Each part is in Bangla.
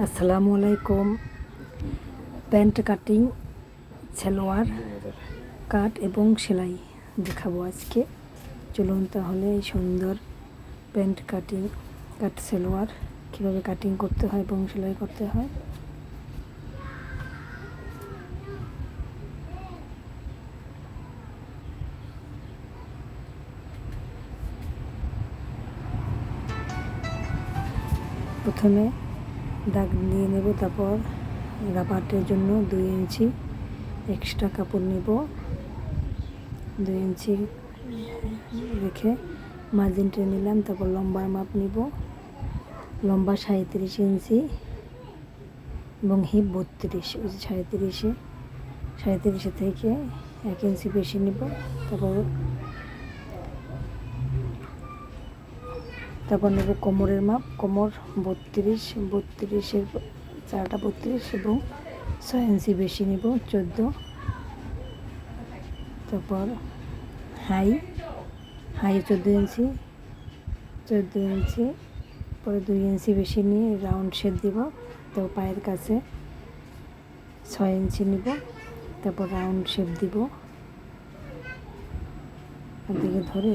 আসসালামু আলাইকুম। প্যান্ট কাটিং, সালোয়ার কাট এবং সেলাই দেখাবো আজকে। চলুন তাহলে এই সুন্দর প্যান্ট কাটিং, কাট সালোয়ার কীভাবে কাটিং করতে হয় এবং সেলাই করতে হয়। প্রথমে দাগ দিয়ে নেব, তারপর রাবারের জন্য দুই ইঞ্চি এক্সট্রা কাপড় নেব। দুই ইঞ্চি রেখে মার্জিন টেনে নিলাম, তারপর লম্বার মাপ নিব। লম্বা সাঁত্রিশ ইঞ্চি এবং হিপ বত্রিশ, ওই সাঁত্রিশে সাঁত্রিশে থেকে এক ইঞ্চি বেশি নিব, তারপর তারপর নেব কোমরের মাপ, কোমর বত্রিশ, বত্রিশের চারটা বত্রিশ এবং ছয় ইঞ্চি বেশি নেব, চোদ্দ। তারপর হাই হাই চোদ্দ ইঞ্চি চোদ্দ ইঞ্চি, পরে দুই ইঞ্চি বেশি নিয়ে রাউন্ড শেপ দিব তো পায়ের কাছে ছয় ইঞ্চি নিব, তারপর রাউন্ড শেপ দিব। দিকে ধরে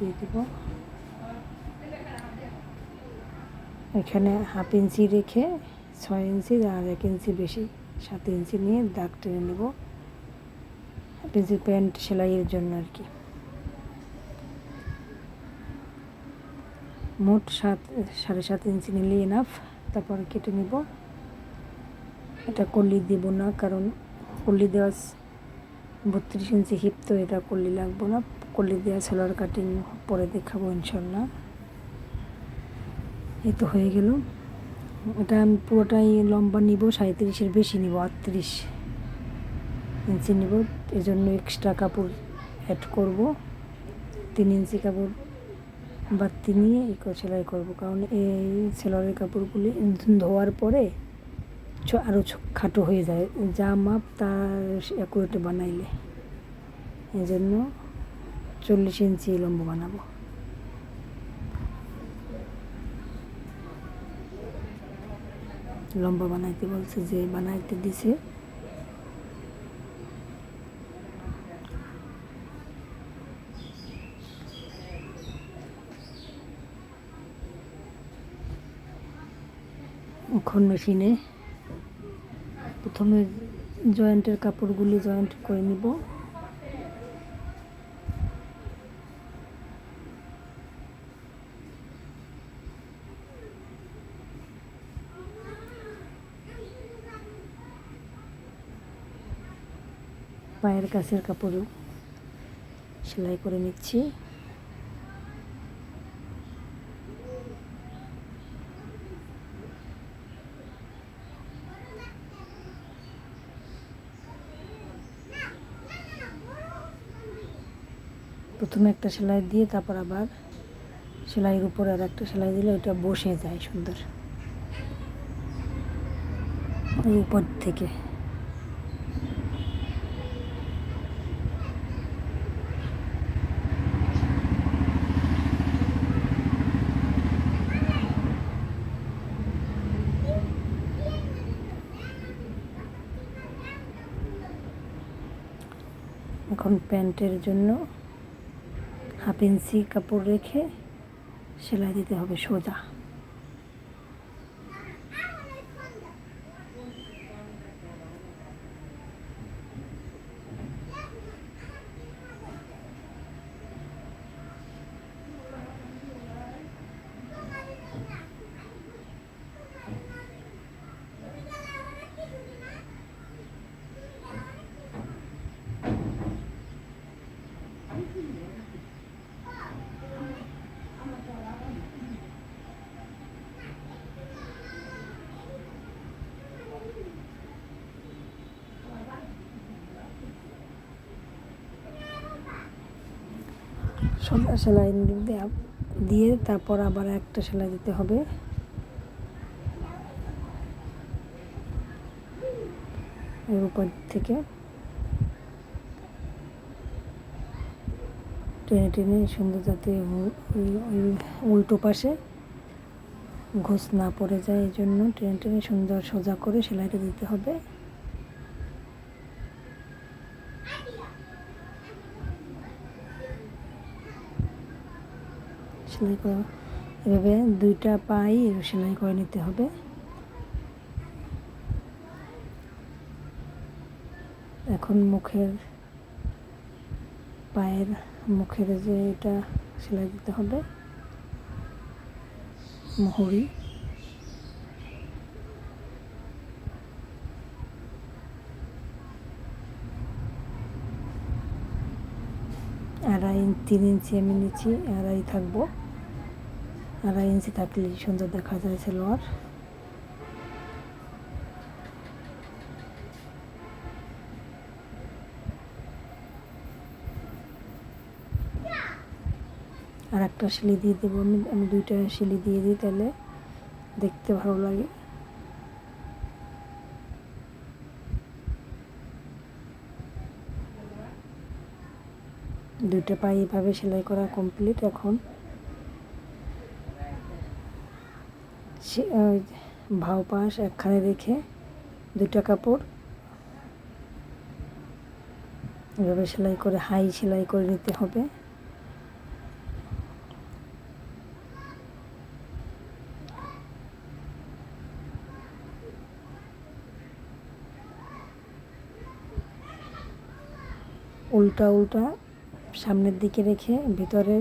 দিয়ে দেব। এখানে হাফ ইঞ্চি রেখে ছয় ইঞ্চি আর এক ইঞ্চি বেশি, সাত ইঞ্চি নিয়ে দাগ টেনে নেব। হাফ ইঞ্চি প্যান্ট সেলাইয়ের জন্য আর কি। মোট সাত, সাড়ে সাত ইঞ্চি নিলে এনাফ তারপর কেটে নিব। এটা কলি দেব না, কারণ কলি দেওয়া বত্রিশ ইঞ্চি হিপ তো এটা কলি লাগবো না। কলি দেওয়া সেলার কাটিং পরে দেখাবো ইনশাল্লাহ। এ তো হয়ে গেল। এটা আমি পুরোটাই লম্বা নিব সাঁত্রিশের বেশি নিব, আটত্রিশ ইঞ্চি নিব। এজন্য এক্সট্রা কাপড় অ্যাড করব। তিন ইঞ্চি কাপড় বাড়তি নিয়ে এই সেলাই করব। কারণ এই সেলারের কাপড়গুলি ধোয়ার পরে আরও খাটো হয়ে যায়। যা মাপ তার অ্যাকুরেটে বানাইলে। এই জন্য চল্লিশ ইঞ্চি লম্বা বানাবো। লম্বা বানাইতে বলছে যে বানাইতে দিছে। এখন মেশিনে প্রথমে জয়েন্টের কাপড়গুলি জয়েন্ট করে নিব। পায়ের কাছের কাপড় সেলাই করে নিচ্ছি। প্রথমে একটা সেলাই দিয়ে তারপর আবার সেলাইয়ের উপর আর একটা সেলাই দিলে ওইটা বসে যায় সুন্দর। উপর থেকে। এখন প্যান্টের জন্য হাফ ইঞ্চি কাপড় রেখে সেলাই দিতে হবে সোজা। সোজা সেলাই দিয়ে তারপর আবার একটা সেলাই দিতে হবে। এর উপর থেকে টেনে টেনে সুন্দর যাতে উল্টো পাশে ঘুষ না পড়ে যায় এই জন্য টেনে টেনে সুন্দর সোজা করে সেলাইটা দিতে হবে। সেলাই করা। এভাবে দুইটা পাই সেলাই করে নিতে হবে। এখন মুখের পায়ের মুখের যে এটা সেলাই দিতে হবে। মুহুরি। আড়াই, তিন ইঞ্চি আমি নিচ্ছি, আড়াই থাকব। আড়াই ইঞ্চি থাকলে সুন্দর দেখা যায় সেলোয়ার। আর একটা শিলি দিয়ে দেবো আমি আমি দুইটা শিলি দিয়ে দিই তাহলে দেখতে ভালো লাগে। দুইটা পাই এভাবে সেলাই করা কমপ্লিট এখন। ভাও পাশ একখানে রেখে দুইটা কাপড়। এভাবে সেলাই করে, হাই সেলাই করে নিতে হবে। উল্টা উল্টা সামনের দিকে রেখে ভিতরে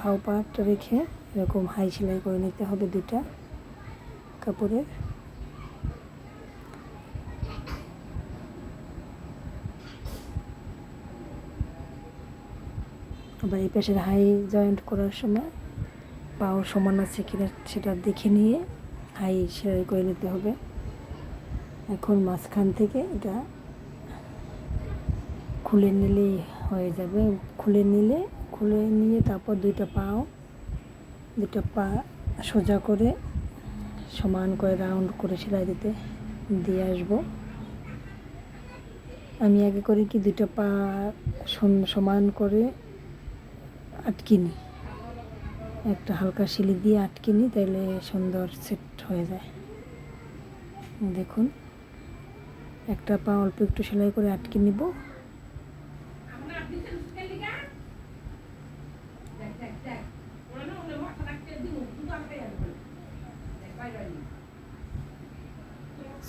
ভাও পাট রেখে এরকম হাই সেলাই করে নিতে হবে দুটা কাপড়ের আবার এই পাশের হাই জয়েন্ট করার সময় পাও সমান আছে কিনা সেটা দেখে নিয়ে হাই সেলাই করে নিতে হবে। এখন মাঝখান থেকে এটা খুলে নিলেই হয়ে যাবে। খুলে নিলে, খুলে নিয়ে তারপর দুইটা পাও দুটা পা সোজা করে সমান করে রাউন্ড করে সেলাই দিতে দিয়ে আসব। আমি আগে করি কি দুটো পা সমান করে আটকে নিই একটা হালকা শিলি দিয়ে আটকে নিই তাহলে সুন্দর সেট হয়ে যায়। দেখুন, একটা পা অল্প একটু সেলাই করে আটকে নিব।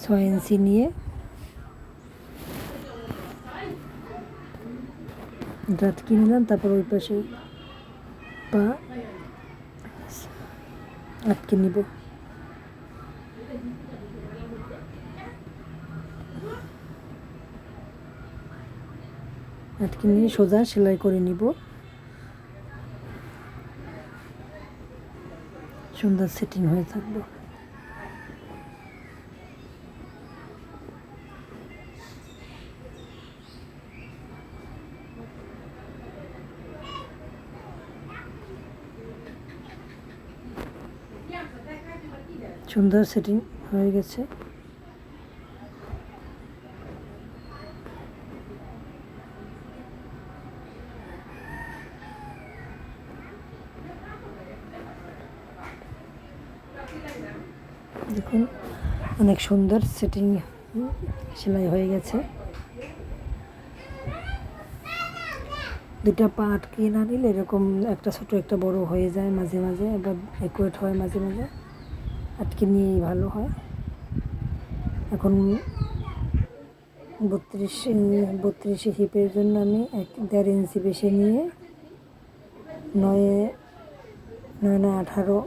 ছয় ইঞ্চি নিয়ে। আটকে নিলাম তারপর ওই পাশে পা আটকে নিব। আটকে নিয়ে সোজা সেলাই করে নিব। সুন্দর সেটিং হয়ে থাকব সুন্দর সেটিং হয়ে গেছে। দেখুন, অনেক সুন্দর সেটিং সেলাই হয়ে গেছে। দুটা পা আটকে না নিলে এরকম একটা ছোট একটা বড় হয়ে যায় মাঝে মাঝে, এবার একুয়েট হয় মাঝে মাঝে। আটকে নিয়েই ভালো হয়। এখন বত্রিশ, বত্রিশে হিপের জন্য আমি এক দেড় ইঞ্চি বেশি নিয়ে নয়ে, নয় নয়, আঠারো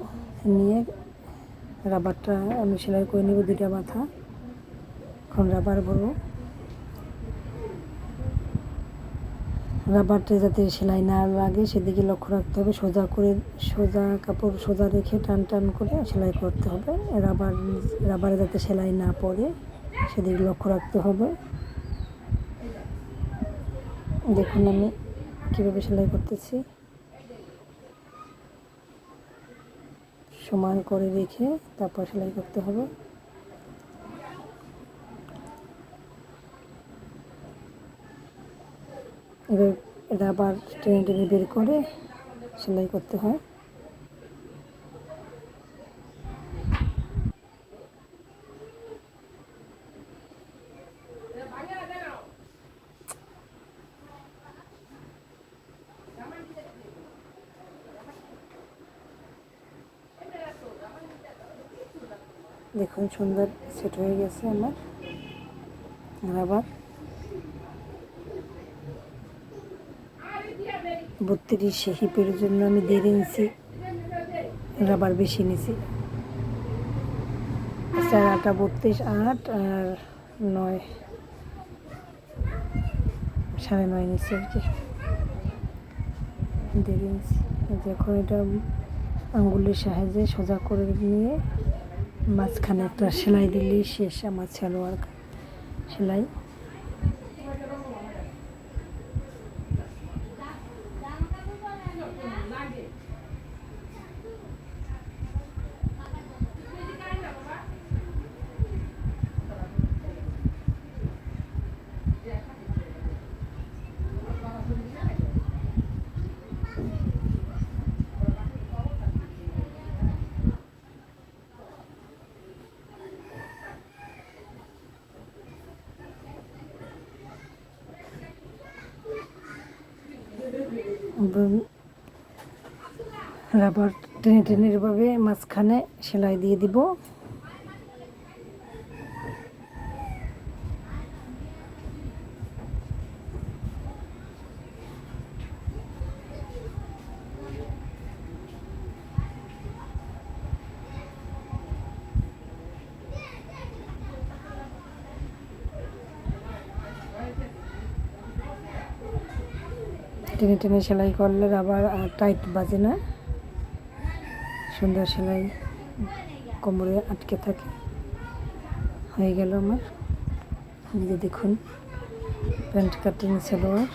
নিয়ে রাবারটা আমি সেলাই করে নেব দুটা মাথা। এখন রাবার ভরবো। রাবারটা যাতে সেলাই না লাগে, সেদিকে লক্ষ্য রাখতে হবে। সোজা করে, সোজা কাপড় সোজা রেখে টান টান করে সেলাই করতে হবে। রাবার, রাবারে যাতে সেলাই না পড়ে, সেদিকে লক্ষ্য রাখতে হবে। দেখুন আমি কীভাবে সেলাই করতেছি। সমান করে রেখে তারপর সেলাই করতে হবে। সেটা আবার টেনে টেনে বের করে সেলাই করতে হয়। দেখুন, সুন্দর সেট হয়ে গেছে আমার। আর আবার বত্রিশ হিপের জন্য আমি দেড় ইঞ্চি রাবার বেশি নিছি চার আটা বত্রিশ, আট আর নয়, সাড়ে নয় নিচে আর কি। দেড় ইঞ্চি। দেখো, এটা আঙ্গুলের সাহায্যে সোজা করে নিয়ে মাঝখানে একটা সেলাই দিলেই শেষ, আমার সালোয়ার সেলাই। রাবার টেনে টেনে এভাবে মাঝখানে সেলাই দিয়ে দিব। টেনে টেনে সেলাই করলে আবার টাইট বাজে না। সুন্দর সেলাই কোমরে আটকে থাকে। হয়ে গেল আমার। যে দেখুন, প্যান্ট কাটিং সালোয়ার।